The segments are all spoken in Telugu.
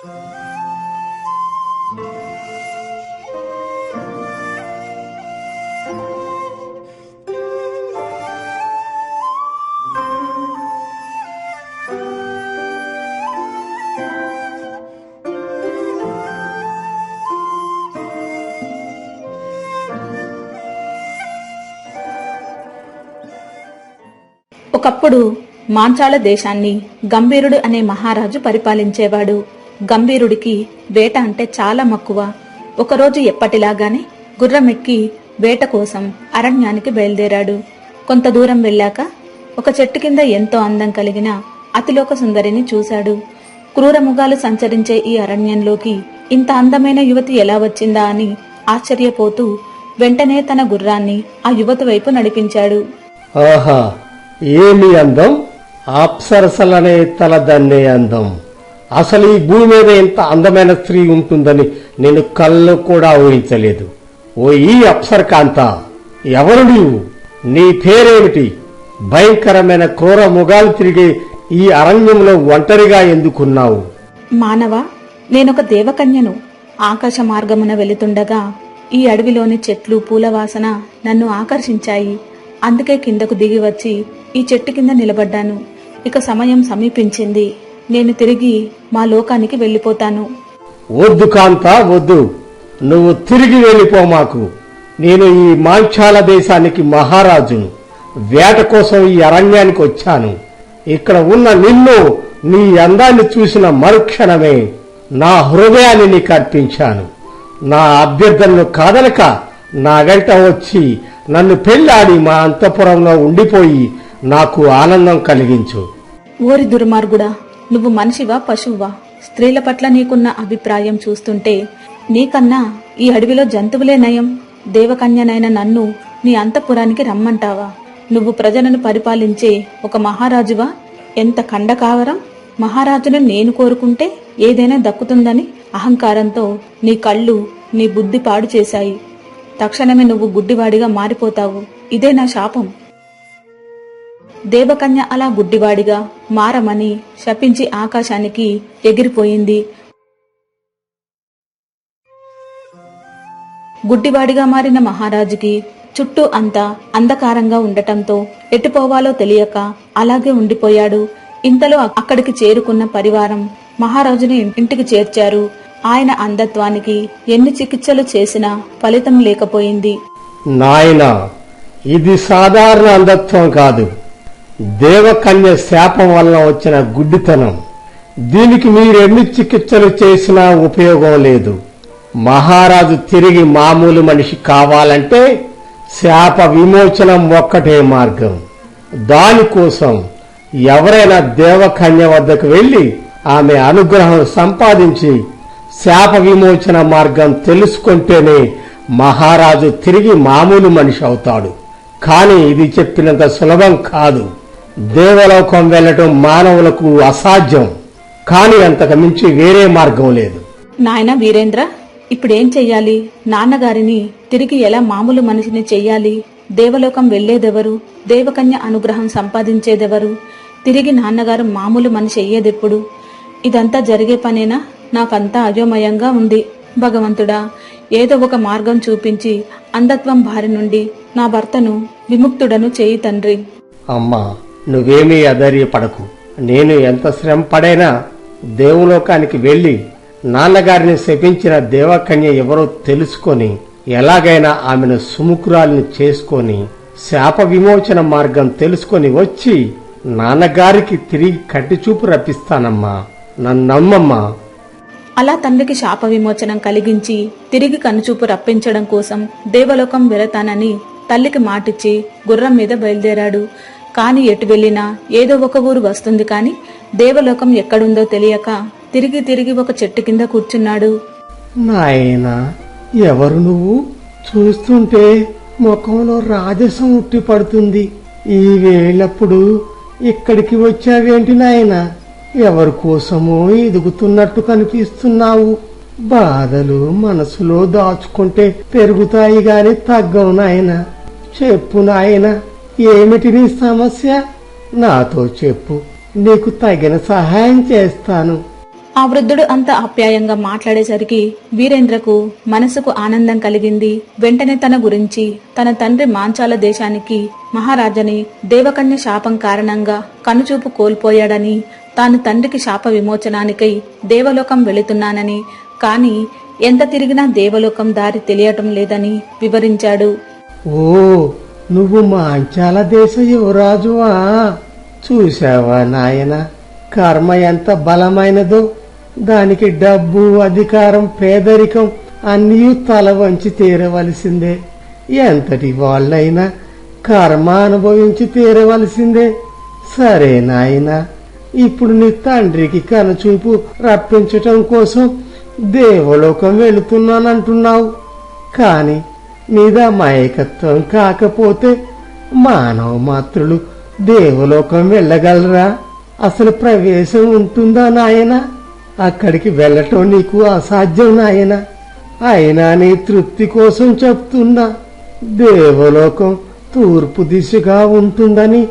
ఒకప్పుడు మాంచాల దేశాన్ని గంభీరుడు అనే మహారాజు పరిపాలించేవాడు. గంభీరుడికి వేట అంటే చాలా మక్కువ. ఒకరోజు ఎప్పటిలాగానే గుర్రమెక్కి వేట కోసం అరణ్యానికి బయలుదేరాడు. కొంత దూరం వెళ్ళాక ఒక చెట్టు కింద ఎంతో అందం కలిగిన అతిలోక సుందరిని చూశాడు. క్రూరముగాలు సంచరించే ఈ అరణ్యంలోకి ఇంత అందమైన యువతి ఎలా వచ్చిందా అని ఆశ్చర్యపోతూ వెంటనే తన గుర్రాన్ని ఆ యువతి వైపు నడిపించాడు. ఆహా ఏమి అందం? అప్సరసలనే తలదన్నే అందం. అసలు ఈ భూమి మీద ఎంత అందమైన స్త్రీ ఉంటుందని నేను కళ్ళు కూడా ఊహించలేదు. ఓ ఈ అప్సరకాంత ఎవరు నీవు? నీ పేరేమిటి? భయంకరమైన క్రూర ముగాలు తిరిగే ఈ అరణ్యంలో ఒంటరిగా ఎందుకున్నావు? మానవ నేనొక దేవకన్యను. ఆకాశ మార్గమున వెళుతుండగా ఈ అడవిలోని చెట్లు పూల వాసన నన్ను ఆకర్షించాయి. అందుకే కిందకు దిగి వచ్చి ఈ చెట్టు కింద నిలబడ్డాను. ఇక సమయం సమీపించింది. నేను తిరిగి మా లోకానికి వెళ్ళిపోతాను. వద్దు కాంత వద్దు. నువ్వు తిరిగి వెళ్ళిపో మాకు. నేను ఈ మాంచాల దేశానికి మహారాజును. వేట కోసం ఈ అరణ్యానికి వచ్చాను. ఇక్కడ ఉన్న నిన్ను నీ అందాన్ని చూసిన మరుక్షణమే నా హృదయాన్ని నీకు అర్పించాను. నా అభ్యర్థనను కాదనక నా వెంట వచ్చి నన్ను పెళ్ళాడి మా అంతఃపురంలో ఉండిపోయి నాకు ఆనందం కలిగించు. ఓరి దుర్మార్గుడా నువ్వు మనిషివా పశువువా? స్త్రీల పట్ల నీకున్న అభిప్రాయం చూస్తుంటే నీకన్నా ఈ అడవిలో జంతువులే నయం. దేవకన్యనైన నన్ను నీ అంతఃపురానికి రమ్మంటావా? నువ్వు ప్రజలను పరిపాలించే ఒక మహారాజువా? ఎంత కండకావరం మహారాజును నేను కోరుకుంటే ఏదైనా దక్కుతుందని అహంకారంతో నీ కళ్ళు నీ బుద్ధి పాడు చేశాయి. తక్షణమే నువ్వు గుడ్డివాడిగా మారిపోతావు. ఇదే నా శాపం. దేవకన్య అలా గుడ్డివాడిగా మారమని శపించి ఆకాశానికి ఎగిరిపోయింది. గుడ్డివాడిగా మారిన మహారాజుకి చుట్టూ అంతా అంధకారంగా ఉండటంతో ఎటుపోవాలో తెలియక అలాగే ఉండిపోయాడు. ఇంతలో అక్కడికి చేరుకున్న పరివారం మహారాజుని ఇంటికి చేర్చారు. ఆయన అంధత్వానికి ఎన్ని చికిత్సలు చేసినా ఫలితం లేకపోయింది. నాయనా ఇది సాధారణ అంధత్వం కాదు. దేవకన్య శాపం వల్ల వచ్చిన గుడ్డితనం. దీనికి మీరెన్ని చికిత్సలు చేసినా ఉపయోగం లేదు. మహారాజు తిరిగి మామూలు మనిషి కావాలంటే శాప విమోచనం ఒక్కటే మార్గం. దానికోసం ఎవరైనా దేవకన్య వద్దకు వెళ్ళి ఆమె అనుగ్రహం సంపాదించి శాప విమోచన మార్గం తెలుసుకుంటేనే మహారాజు తిరిగి మామూలు మనిషి అవుతాడు. కానీ ఇది చెప్పినంత సులభం కాదు. దేవలోకం వెళ్ళటం మానవులకు అసాధ్యం. కాని అంతకు మించి వేరే మార్గం లేదు. నాయన వీరేంద్ర ఇప్పుడేం చెయ్యాలి? నాన్నగారిని తిరిగి ఎలా మామూలు మనిషిని చెయ్యాలి? దేవలోకం వెళ్ళేదెవరు దేవకన్య అనుగ్రహం సంపాదించేదెవరు? తిరిగి నాన్నగారు మామూలు మనిషి అయ్యేదెప్పుడు? ఇదంతా జరిగే పనేనా? నాకంతా అయోమయంగా ఉంది. భగవంతుడా ఏదో ఒక మార్గం చూపించి అంధత్వం బారి నుండి నా భర్తను విముక్తుడను చేయి తండ్రి. అమ్మా నువ్వేమీ అధైర్యపడకు. నేను ఎంత శ్రమ పడైనా దేవలోకానికి వెళ్ళి నాన్నగారిని శపించిన దేవకన్య ఎవరో తెలుసుకొని ఎలాగైనా ఆమెను సుముఖురాల్ని చేసుకొని శాప విమోచన మార్గం తెలుసుకొని వచ్చి నాన్నగారికి తిరిగి కట్టిచూపు రప్పిస్తానమ్మా. నన్నమ్మమ్మా అలా తండ్రికి శాప విమోచనం కలిగించి తిరిగి కనుచూపు రప్పించడం కోసం దేవలోకం వెళతానని తల్లికి మాటిచ్చి గుర్రం మీద బయలుదేరాడు. కాని ఎటు వెళ్ళినా ఏదో ఒక ఊరు వస్తుంది కాని దేవలోకం ఎక్కడుందో తెలియక తిరిగి తిరిగి ఒక చెట్టు కింద కూర్చున్నాడు. నాయనా ఎవరు నువ్వు? చూస్తుంటే ముఖంలో రాజసం ఉట్టి పడుతుంది. ఈ వేళప్పుడు ఇక్కడికి వచ్చావేంటి నాయనా? ఎవరి కోసమో ఎదుగుతున్నట్టు కనిపిస్తున్నావు. బాధలు మనసులో దాచుకుంటే పెరుగుతాయి గాని తగ్గవు నాయన. చెప్పు నాయన. ఏమిటి నీ సమస్య? నాతో చెప్పు. నీకు తగిన సహాయం చేస్తాను. ఆ వృద్ధుడు అంత ఆప్యాయంగా మాట్లాడేసరికి వీరేంద్రకు మనసుకు ఆనందం కలిగింది. వెంటనే తన గురించి తన తండ్రి మాంచాల దేశానికి మహారాజని దేవకన్య శాపం కారణంగా కనుచూపు కోల్పోయాడని తాను తండ్రికి శాప విమోచనానికై దేవలోకం వెళుతున్నానని కాని ఎంత తిరిగినా దేవలోకం దారి తెలియటం లేదని వివరించాడు. ఓ నువ్వు మాంచాల దేశ యువరాజువా చూశావా నాయన కర్మ ఎంత బలమైనదో. దానికి డబ్బు అధికారం పేదరికం అన్నీ తల వంచి తీరవలసిందే. ఎంతటి వాళ్ళైనా కర్మ అనుభవించి తీరవలసిందే. సరే నాయనా ఇప్పుడు నీ తండ్రికి కనుచూపు రప్పించటం కోసం దేవలోకం వెళుతున్నానంటున్నావు. కాని మీద మాయకత్వం కాకపోతే మానవ మాత్రులు దేవలోకం వెళ్ళగలరా? అసలు ప్రవేశం ఉంటుందా నాయన? అక్కడికి వెళ్ళటం నీకు అసాధ్యం నాయన? అయినా నీ తృప్తి కోసం చెప్తున్నా. దేవలోకం తూర్పు దిశగా ఉంటుందని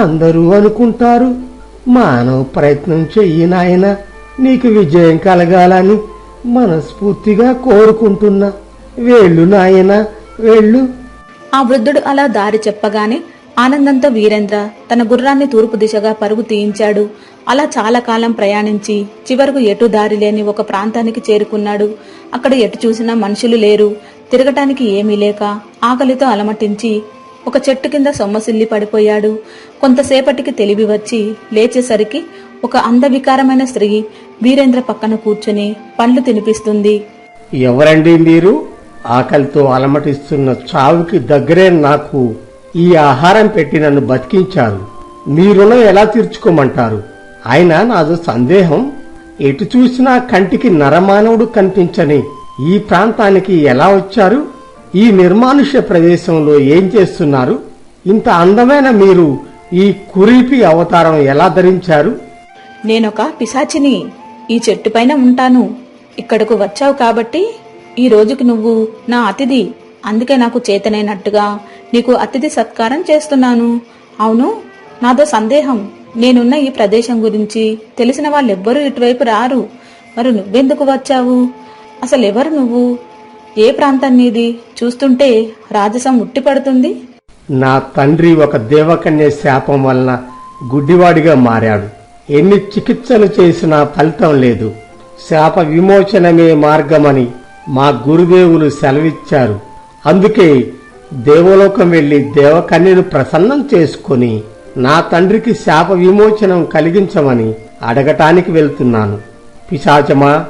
అందరూ అనుకుంటారు. మానవ ప్రయత్నం చెయ్యి నాయన. నీకు విజయం కలగాలని మనస్ఫూర్తిగా కోరుకుంటున్నా. వెళ్ళు నాయన వెళ్ళు. ఆ వృద్ధుడు అలా దారి చెప్పగానే ఆనందంతో వీరేంద్ర తన గుర్రాన్ని తూర్పు దిశగా పరుగు తీయించాడు. అలా చాలా కాలం ప్రయాణించి చివరకు ఎటు దారి లేని ఒక ప్రాంతానికి చేరుకున్నాడు. అక్కడ ఎటు చూసినా మనుషులు లేరు. తిరగటానికి ఏమీ లేక ఆకలితో అలమటించి ఒక చెట్టు కింద సొమ్మసిల్లి పడిపోయాడు. కొంతసేపటికి తెలివి వచ్చి లేచేసరికి ఒక అందవికారమైన స్త్రీ వీరేంద్ర పక్కన కూర్చుని పండ్లు తినిపిస్తుంది. ఎవరండి మీరు? ఆకలితో అలమటిస్తున్న చావుకి దగ్గరే నాకు ఈ ఆహారం పెట్టి నన్ను బతికించారు. మీ రుణం ఎలా తీర్చుకోమంటారు? అయినా నాదో సందేహం. ఎటు చూసినా కంటికి నరమానవుడు కనిపించని ఈ ప్రాంతానికి ఎలా వచ్చారు? ఈ నిర్మానుష్య ప్రదేశంలో ఏం చేస్తున్నారు? ఇంత అందమైన మీరు ఈ కురీపి అవతారం ఎలా ధరించారు? నేనొక పిశాచిని. ఈ చెట్టు పైన ఉంటాను. ఇక్కడకు వచ్చావు కాబట్టి ఈ రోజుకి నువ్వు నా అతిథి. అందుకే నాకు చేతనైనట్టుగా నీకు అతిథి సత్కారం చేస్తున్నాను. అవును నాదో సందేహం. నేనున్న ఈ ప్రదేశం గురించి తెలిసిన వాళ్ళెవ్వరూ ఇటువైపు రారు. మరి నువ్వెందుకు వచ్చావు? అసలు ఎవరు నువ్వు? ఏ ప్రాంతం నీది? చూస్తుంటే రాజసం ఉట్టిపడుతుంది. నా తండ్రి ఒక దేవకన్య శాపం వలన గుడ్డివాడిగా మారాడు. ఎన్ని చికిత్సలు చేసినా ఫలితం లేదు. శాప విమోచనమే మార్గమని మా గురుదేవులు సెలవిచ్చారు. అందుకే దేవలోకం వెళ్ళి దేవకన్యను ప్రసన్నం చేసుకొని నా తండ్రికి శాప విమోచనం కలిగించమని అడగటానికి వెళ్తున్నాను. పిశాచమా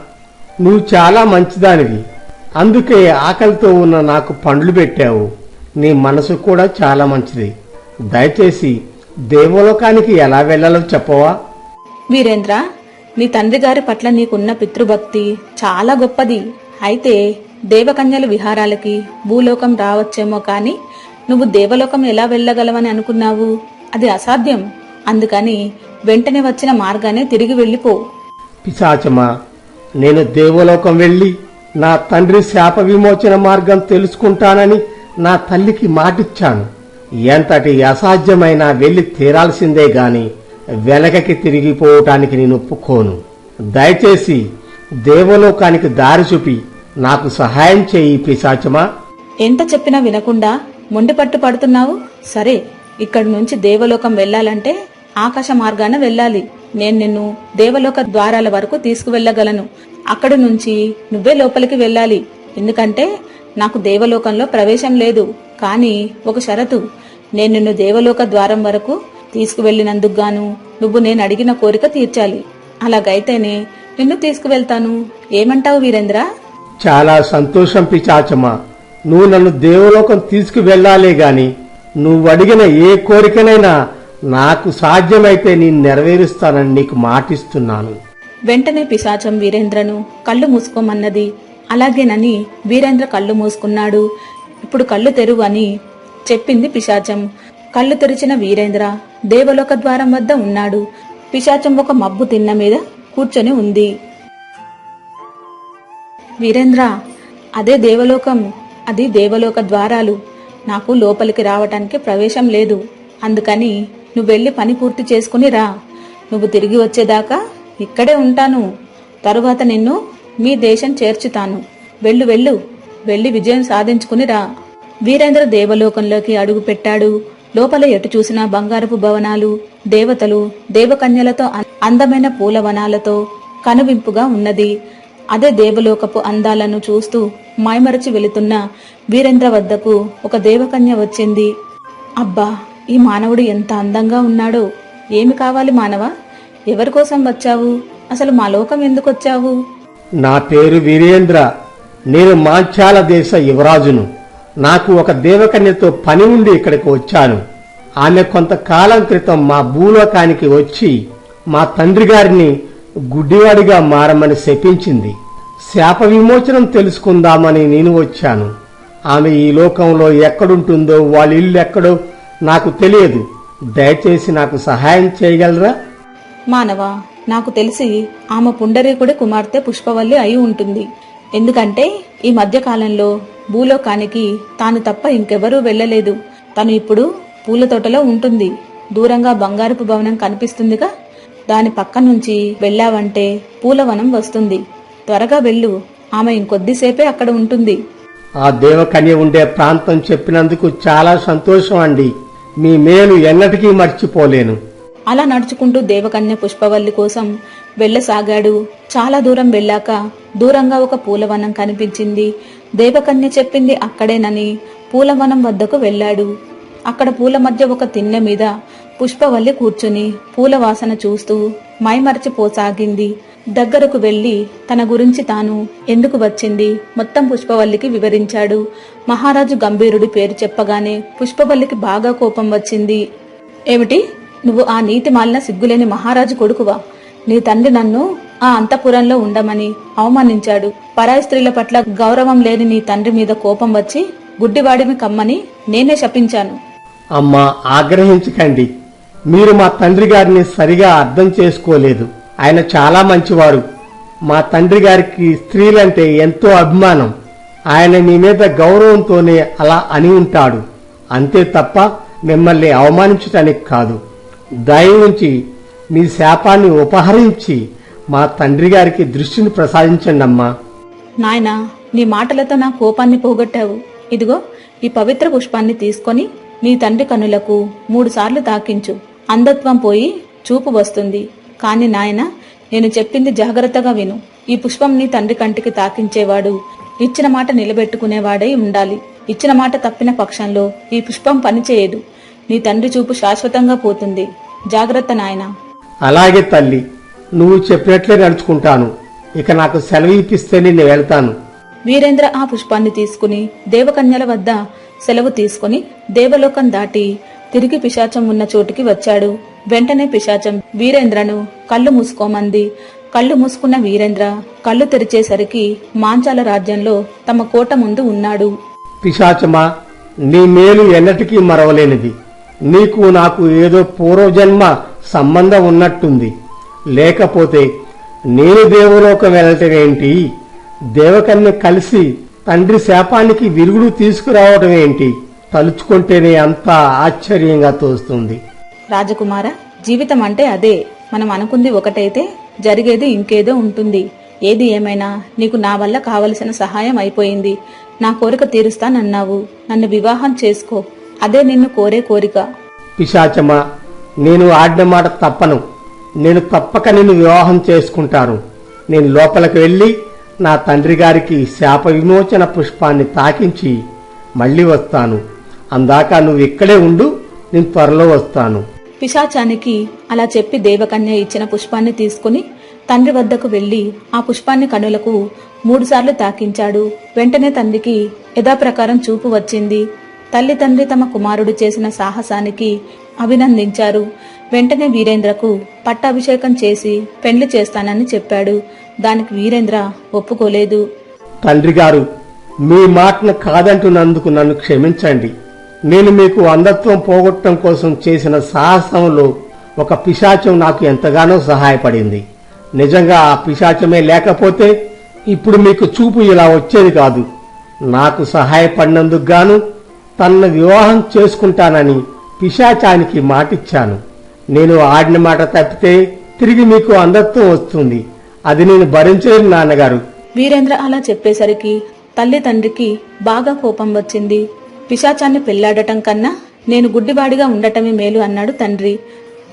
నువ్వు చాలా మంచిదానివి. అందుకే ఆకలితో ఉన్న నాకు పండ్లు పెట్టావు. నీ మనసు కూడా చాలా మంచిది. దయచేసి దేవలోకానికి ఎలా వెళ్ళాలో చెప్పవా? వీరేంద్ర నీ తండ్రి గారి పట్ల నీకున్న పితృభక్తి చాలా గొప్పది. అయితే దేవకన్యలు విహారాలకి భూలోకం రావచ్చేమో కాని నువ్వు దేవలోకం ఎలా వెళ్ళగలవని అనుకున్నావు? అది అసాధ్యం. అందుకని వెంటనే వచ్చిన మార్గానే తిరిగి వెళ్ళిపో. పిశాచమా నేను దేవలోకం వెళ్ళి నా తండ్రి శాప విమోచన మార్గం తెలుసుకుంటానని నా తల్లికి మాటిచ్చాను. ఎంతటి అసాధ్యమైన వెళ్ళి తీరాల్సిందే గాని వెనకకి తిరిగిపోవటానికి నేను ఒప్పుకోను. దయచేసి దేవలోకానికి దారి చూపి నాకు సహాయం చేయి పిశాచమా? ఎంత చెప్పినా వినకుండా మొండిపట్టు పడుతున్నావు? సరే ఇక్కడి నుంచి దేవలోకం వెళ్ళాలంటే ఆకాశ మార్గాన వెళ్ళాలి. నేను నిన్ను దేవలోక ద్వారాల వరకు తీసుకువెళ్ళగలను. అక్కడి నుంచి నువ్వే లోపలికి వెళ్ళాలి. ఎందుకంటే నాకు దేవలోకంలో ప్రవేశం లేదు. కానీ ఒక షరతు. నేను నిన్ను దేవలోక ద్వారం వరకు తీసుకువెళ్ళినందుకు గాను నువ్వు నేను అడిగిన కోరిక తీర్చాలి. అలాగైతేనే నిన్ను తీసుకువెళ్తాను. ఏమంటావు వీరేంద్ర? చాలా సంతోషం పిచాచమా నువ్వు నన్ను దేవలోకం తీసుకువెళ్ళాలే గాని నువ్వు అడిగిన ఏ కోరికనైనా నాకు సాధ్యమైతే నేను నెరవేరుస్తానని నీకు మాటిస్తున్నాను. వెంటనే పిశాచం వీరేంద్రను కళ్ళు మూసుకోమన్నది. అలాగేనని వీరేంద్ర కళ్ళు మూసుకున్నాడు. ఇప్పుడు కళ్ళు తెరువు అని చెప్పింది పిశాచం. కళ్ళు తెరిచిన వీరేంద్ర దేవలోక ద్వారం వద్ద ఉన్నాడు. పిశాచం ఒక మబ్బు తిన్న మీద కూర్చొని ఉంది. వీరేంద్ర అదే దేవలోకం అది దేవలోక ద్వారాలు. నాకు లోపలికి రావటానికి ప్రవేశం లేదు. అందుకని నువ్వు వెళ్ళి పని పూర్తి చేసుకుని రా. నువ్వు తిరిగి వచ్చేదాకా ఇక్కడే ఉంటాను. తరువాత నిన్ను మీ దేశం చేర్చుతాను. వెళ్ళు వెళ్ళు. వెళ్ళి విజయం సాధించుకుని రా. వీరేంద్ర దేవలోకంలోకి అడుగు పెట్టాడు లోపల ఎటు చూసినా బంగారపు భవనాలు దేవతలు దేవకన్యలతో అందమైన పూలవనాలతో కనువింపుగా ఉన్నది. అదే దేవలోకపు అందాలను చూస్తూ మాయమరచి వెళుతున్న వీరేంద్ర వద్దకు ఒక దేవకన్య వచ్చింది. అబ్బా ఈ మానవుడు ఎంత అందంగా ఉన్నాడో! ఏమి కావాలి మానవ? ఎవరి కోసం వచ్చావు? అసలు మా లోకం ఎందుకు వచ్చావు నా పేరు వీరేంద్ర. నేను మాంచాల దేశ యువరాజును. నాకు ఒక దేవకన్యతో పని ఉండి ఇక్కడికి వచ్చాను. ఆమె కొంతకాలం క్రితం మా భూలోకానికి వచ్చి మా తండ్రి గారిని గుడ్డివాడిగా మారమని శపించింది. శాప విమోచనం తెలుసుకుందామని నేను వచ్చాను. ఆమె ఈ లోకంలో ఎక్కడుంటుందో వాళ్ళ ఇల్లు ఎక్కడో నాకు తెలియదు. దయచేసి నాకు సహాయం చేయగలరా? మానవ నాకు తెలిసి ఆమె పుండరీకుడి కుమార్తె పుష్పవల్లి అయి ఉంటుంది. ఎందుకంటే ఈ మధ్య కాలంలో భూలోకానికి తాను తప్ప ఇంకెవరూ వెళ్ళలేదు. తను ఇప్పుడు పూల తోటలో ఉంటుంది. దూరంగా బంగారపు భవనం కనిపిస్తుందిగా. దాని పక్క నుంచి వెళ్ళావంటే పూలవనం వస్తుంది. త్వరగా వెళ్ళు. ఆమె ఇంకొద్దిసేపే అక్కడ ఉంటుంది. ఆ దేవకన్య ఉండే ప్రాంతం చెప్పినందుకు చాలా సంతోషం అండి. మీ మేలు ఎన్నటికీ మర్చిపోలేను. అలా నడుచుకుంటూ దేవకన్య పుష్పవల్లి కోసం వెళ్ళసాగాడు. చాలా దూరం వెళ్ళాక దూరంగా ఒక పూలవనం కనిపించింది. దేవకన్య చెప్పింది అక్కడేనని పూలవనం వద్దకు వెళ్ళాడు. అక్కడ పూల మధ్య ఒక తిన్నె మీద పుష్పవల్లి కూర్చుని పూల వాసన చూస్తూ మైమరచిపోసాగింది. దగ్గరకు వెళ్ళి తన గురించి తాను ఎందుకు వచ్చింది మొత్తం పుష్పవల్లికి వివరించాడు. మహారాజు గంభీరుడి పేరు చెప్పగానే పుష్పవల్లికి బాగా కోపం వచ్చింది. ఏమిటి? నువ్వు ఆ నీతి మాలిన సిగ్గులేని మహారాజు కొడుకువా? నీ తండ్రి నన్ను ఆ అంతఃపురంలో ఉండమని అవమానించాడు. పరాయి స్త్రీల పట్ల గౌరవం లేని నీ తండ్రి మీద కోపం వచ్చి గుడ్డివాడిని కమ్మని నేనే శపించాను. అమ్మా ఆగ్రహించకండి. మీరు మా తండ్రి గారిని సరిగా అర్థం చేసుకోలేదు. ఆయన చాలా మంచివాడు. మా తండ్రి గారికి స్త్రీలంటే ఎంతో అభిమానం. ఆయన మీ మీద గౌరవంతోనే అలా అని ఉంటాడు. అంతే తప్ప మిమ్మల్ని అవమానించటానికి కాదు. దయ ఉంచి మీ శాపాన్ని ఉపహరించి మా తండ్రి గారికి దృష్టిని ప్రసాదించండి అమ్మా. నాయనా నీ మాటలతో నా కోపాన్ని పోగొట్టావు. ఇదిగో ఈ పవిత్ర పుష్పాన్ని తీసుకొని నీ తండ్రి కనులకు మూడుసార్లు తాకించు. అంధత్వం పోయి చూపు వస్తుంది. కాని నాయన నేను చెప్పింది జాగ్రత్తగా విను. ఈ పుష్పం నీ తండ్రి కంటికి తాకించేవాడు ఇచ్చిన మాట నిలబెట్టుకునేవాడై ఉండాలి. ఇచ్చిన మాట తప్పిన పక్షంలో ఈ పుష్పం పనిచేయదు. నీ తండ్రి చూపు శాశ్వతంగా పోతుంది. జాగ్రత్త నాయనా. అలాగే తల్లి నువ్వు చెప్పినట్లే నడుచుకుంటాను. ఇక నాకు సెలవు ఇప్పిస్తే నేను వెళ్తాను. వీరేంద్ర ఆ పుష్పాన్ని తీసుకుని దేవకన్యల వద్ద సెలవు తీసుకుని దేవలోకం దాటి తిరిగి పిశాచం ఉన్న చోటికి వచ్చాడు. వెంటనే పిశాచం వీరేంద్రను కళ్ళు మూసుకోమంది. కళ్ళు మూసుకున్న వీరేంద్ర కళ్ళు తెరిచేసరికి మాంచాల రాజ్యంలో తమ కోట ముందు ఉన్నాడు. పిశాచమా నీ మేలు ఎన్నటికీ మరవలేనిది. నీకు నాకు ఏదో పూర్వజన్మ సంబంధం ఉన్నట్టుంది. లేకపోతే నేను దేవలోకం వెళ్ళటం ఏంటి? దేవకన్య కలిసి తండ్రి శాపానికి విరుగుడు తీసుకురావటం ఏంటి? తలుచుకుంటేనే అంతా ఆశ్చర్యంగా తోస్తుంది. రాజకుమార జీవితం అంటే అదే. మనం అనుకుంది ఒకటైతే జరిగేది ఇంకేదో ఉంటుంది. ఏది ఏమైనా నీకు నా వల్ల కావలసిన సహాయం అయిపోయింది. నా కోరిక తీరుస్తానన్నావు. నన్ను వివాహం చేసుకో. అదే నిన్ను కోరే కోరిక. పిశాచమా నేను ఆడిన మాట తప్పను. నేను తప్పక నిన్ను వివాహం చేసుకుంటాను. నేను లోపలికి వెళ్ళి నా తండ్రి గారికి శాప విమోచన పుష్పాన్ని తాకించి మళ్ళీ వస్తాను. అందాక నువ్వు ఇక్కడే ఉండు నేను త్వరలో వస్తాను. పిశాచానికి అలా చెప్పి దేవకన్య ఇచ్చిన పుష్పాన్ని తీసుకుని తండ్రి వద్దకు వెళ్ళి ఆ పుష్పాన్ని కనులకు మూడుసార్లు తాకించాడు. వెంటనే తండ్రికి యథాప్రకారం చూపు వచ్చింది. తల్లి తండ్రి తమ కుమారుడు చేసిన సాహసానికి అభినందించారు. వెంటనే వీరేంద్రకు పట్టాభిషేకం చేసి పెండ్లి చేస్తానని చెప్పాడు. దానికి వీరేంద్ర ఒప్పుకోలేదు. తండ్రి గారు మీ మాటను కాదంటున్నందుకు నన్ను క్షమించండి. నేను మీకు అంధత్వం పోగొట్టడం కోసం చేసిన సాహసంలో ఒక పిశాచం నాకు ఎంతగానో సహాయపడింది. నిజంగా ఆ పిశాచమే లేకపోతే ఇప్పుడు మీకు చూపు ఇలా వచ్చేది కాదు. నాకు సహాయపడినందుకు గాను తనను వివాహం చేసుకుంటానని పిశాచానికి మాటిచ్చాను. నేను ఆడిన మాట తప్పితే తిరిగి మీకు అంధత్వం వస్తుంది. అది నేను భరించలేను నాన్నగారు. వీరేంద్ర అలా చెప్పేసరికి తల్లి తండ్రికి బాగా కోపం వచ్చింది. పిశాచాన్ని పెళ్ళాడటం కన్నా నేను గుడ్డివాడిగా ఉండటమే మేలు అన్నాడు తండ్రి.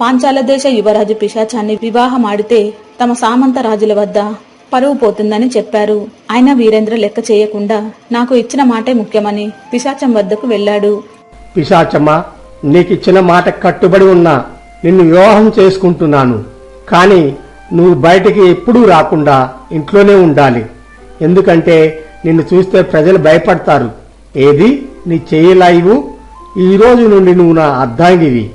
పాంచాల దేశ యువరాజు పిశాచాన్ని వివాహమాడితే తమ సామంత రాజుల వద్ద పరువు పోతుందని చెప్పారు. అయినా వీరేంద్ర లెక్క చేయకుండా నాకు ఇచ్చిన మాటే ముఖ్యమని పిశాచం వద్దకు వెళ్ళాడు. పిశాచమ్మా నీకిచ్చిన మాట కట్టుబడి ఉన్నా నిన్ను వివాహం చేసుకుంటున్నాను. కానీ నువ్వు బయటికి ఎప్పుడూ రాకుండా ఇంట్లోనే ఉండాలి. ఎందుకంటే నిన్ను చూస్తే ప్రజలు భయపడతారు. ఏది? నీ చేయలాయివు ఈ రోజు నుండి నువ్వు నా అర్ధాంగివి.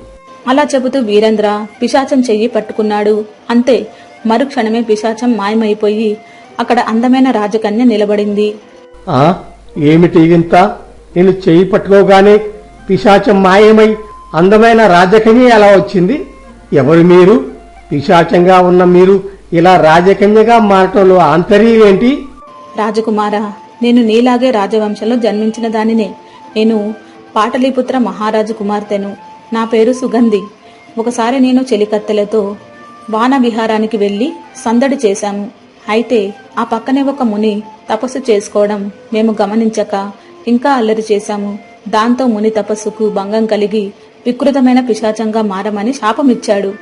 అలా చెబుతూ వీరేంద్ర పిశాచం చెయ్యి పట్టుకున్నాడు. అంతే మరుక్షణమే పిశాచం మాయమైపోయి అక్కడ అందమైన రాజకన్య నిలబడింది. ఆ? ఏమిటి వింత నేను చెయ్యి పట్టుకోగానే పిశాచం మాయమై అందమైన రాజకన్య ఎలా వచ్చింది? ఎవరు మీరు? పిశాచంగా ఉన్న మీరు ఇలా రాజకన్యగా మారటంలో ఆంతర్యం ఏంటి? రాజకుమారా నేను నీలాగే రాజవంశంలో జన్మించిన దానినే. నేను పాటలీపుత్ర మహారాజు కుమార్తెను నా పేరు సుగంధి. ఒకసారి నేను చెలికత్తెలతో వాన విహారానికి వెళ్ళి సందడి చేశాము. అయితే ఆ పక్కనే ఒక ముని తపస్సు చేసుకోవడం మేము గమనించక ఇంకా అల్లరి చేశాము. దాంతో ముని తపస్సుకు భంగం కలిగి వికృతమైన పిశాచంగా మారమని శాపమిచ్చాడు.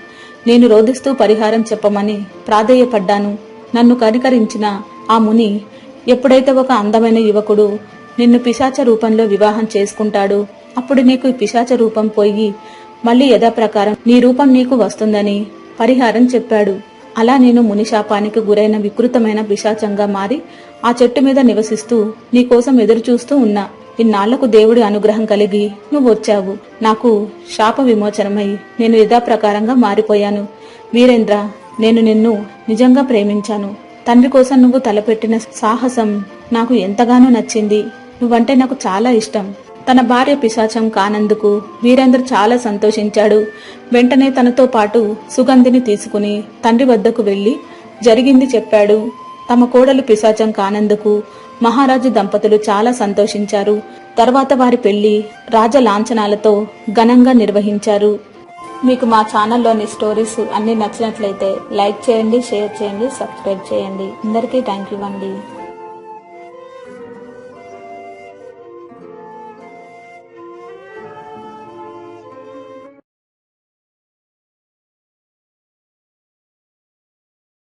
నేను రోధిస్తూ పరిహారం చెప్పమని ప్రాధేయపడ్డాను. నన్ను కనికరించిన ఆ ముని ఎప్పుడైతే ఒక అందమైన యువకుడు నిన్ను పిశాచ రూపంలో వివాహం చేసుకుంటాడు అప్పుడు నీకు పిశాచ రూపం పోయి మళ్ళీ యథాప్రకారం నీ రూపం నీకు వస్తుందని పరిహారం చెప్పాడు. అలా నేను మునిశాపానికి గురైన వికృతమైన పిశాచంగా మారి ఆ చెట్టు మీద నివసిస్తూ నీకోసం ఎదురు చూస్తూ ఉన్నా. ఇన్నాళ్ళకు దేవుడి అనుగ్రహం కలిగి నువ్వు వచ్చావు. నాకు శాప విమోచనమై నేను యథాప్రకారంగా మారిపోయాను. వీరేంద్ర నేను నిన్ను నిజంగా ప్రేమించాను. తండ్రి కోసం నువ్వు తలపెట్టిన సాహసం నాకు ఎంతగానో నచ్చింది. నువ్వంటే నాకు చాలా ఇష్టం. తన భార్య పిశాచం కానందుకు వీరేంద్ర చాలా సంతోషించాడు. వెంటనే తనతో పాటు సుగంధిని తీసుకుని తండ్రి వద్దకు వెళ్ళి జరిగింది చెప్పాడు. తమ కోడలు పిశాచం కానందుకు మహారాజు దంపతులు చాలా సంతోషించారు. తర్వాత వారి పెళ్ళి రాజ లాంఛనాలతో ఘనంగా నిర్వహించారు. మీకు మా ఛానల్లోని స్టోరీస్ అన్ని నచ్చినట్లయితే లైక్ చేయండి షేర్ చేయండి సబ్స్క్రైబ్ చేయండి. అందరికీ థ్యాంక్ యూ అండి.